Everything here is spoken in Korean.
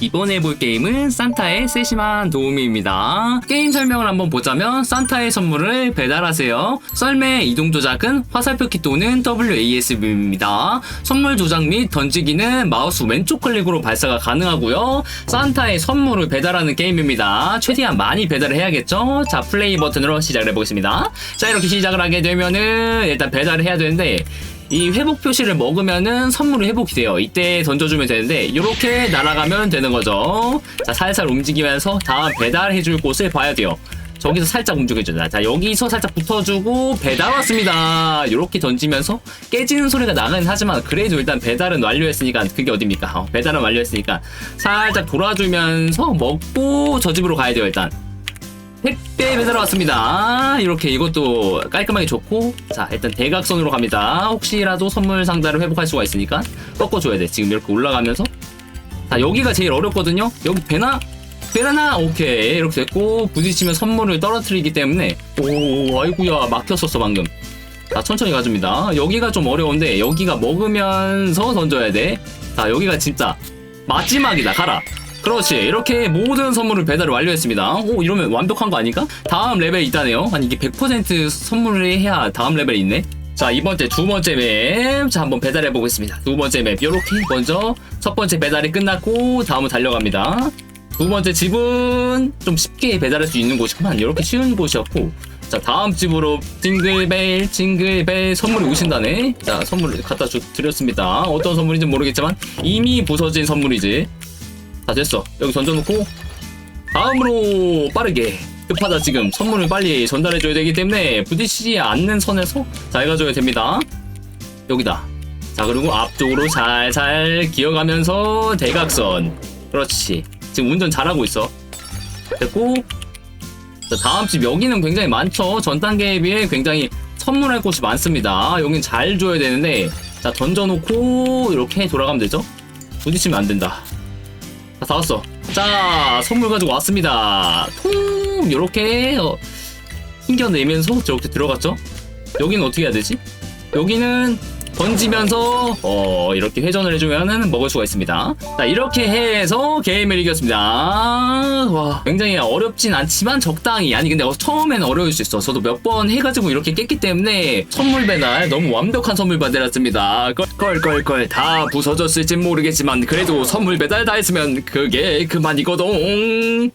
이번에 볼 게임은 산타의 세심한 도우미입니다. 게임 설명을 한번 보자면 산타의 선물을 배달하세요. 썰매 이동 조작은 화살표키 또는 WASD입니다. 선물 조작 및 던지기는 마우스 왼쪽 클릭으로 발사가 가능하고요. 산타의 선물을 배달하는 게임입니다. 최대한 많이 배달을 해야겠죠? 자, 플레이 버튼으로 시작을 해보겠습니다. 자, 이렇게 시작을 하게 되면은 일단 배달을 해야 되는데 이 회복 표시를 먹으면은 선물이 회복이 돼요. 이때 던져주면 되는데 이렇게 날아가면 되는 거죠. 자 살살 움직이면서 다음 배달해줄 곳을 봐야 돼요. 저기서 살짝 움직여줘요. 자 여기서 살짝 붙어주고 배달 왔습니다. 이렇게 던지면서 깨지는 소리가 나긴 하지만 그래도 일단 배달은 완료했으니까 그게 어딥니까? 어, 배달은 완료했으니까 살짝 돌아주면서 먹고 저 집으로 가야 돼요 일단. 택배 배달 왔습니다. 이렇게 이것도 깔끔하게 좋고 자 일단 대각선으로 갑니다. 혹시라도 선물 상자를 회복할 수가 있으니까 꺾어줘야 돼. 지금 이렇게 올라가면서 자 여기가 제일 어렵거든요. 여기 배나 배나 오케이 이렇게 됐고 부딪히면 선물을 떨어뜨리기 때문에 오 아이구야 막혔었어 방금. 자 천천히 가줍니다. 여기가 좀 어려운데 여기가 먹으면서 던져야 돼. 자 여기가 진짜 마지막이다 가라. 그렇지. 이렇게 모든 선물을 배달을 완료했습니다. 오 이러면 완벽한 거 아닌가? 다음 레벨 있다네요. 아니 이게 100% 선물을 해야 다음 레벨이 있네. 자 이번째 두 번째 맵자 한번 배달해 보겠습니다. 두 번째 맵. 요렇게 먼저 첫 번째 배달이 끝났고 다음은 달려갑니다. 두 번째 집은 좀 쉽게 배달할 수 있는 곳이구만. 이렇게 쉬운 곳이었고. 자 다음 집으로 징글벨 징글벨 선물이 오신다네. 자 선물을 갖다 주, 드렸습니다. 어떤 선물인지 모르겠지만 이미 부서진 선물이지 다 됐어. 여기 던져놓고 다음으로 빠르게 급하다 지금 선물을 빨리 전달해줘야 되기 때문에 부딪히지 않는 선에서 잘 가줘야 됩니다. 여기다. 자 그리고 앞쪽으로 살살 기어가면서 대각선. 그렇지. 지금 운전 잘하고 있어. 됐고 자, 다음 집 여기는 굉장히 많죠. 전 단계에 비해 굉장히 선물할 곳이 많습니다. 여긴 잘 줘야 되는데 자 던져놓고 이렇게 돌아가면 되죠. 부딪히면 안 된다. 자, 다 왔어. 자, 선물 가지고 왔습니다. 통! 요렇게, 어, 튕겨내면서 저렇게 들어갔죠? 여기는 어떻게 해야 되지? 여기는 던지면서, 어, 이렇게 회전을 해주면은 먹을 수가 있습니다. 자, 이렇게 해서 게임을 이겼습니다. 와, 굉장히 어렵진 않지만 적당히. 아니, 근데 처음에는 어려울 수 있어. 저도 몇 번 해가지고 이렇게 깼기 때문에 선물 배달, 너무 완벽한 선물 배달했습니다. 껄껄껄껄 다 부서졌을진 모르겠지만 그래도 선물 배달 다 했으면 그게 그만이거든.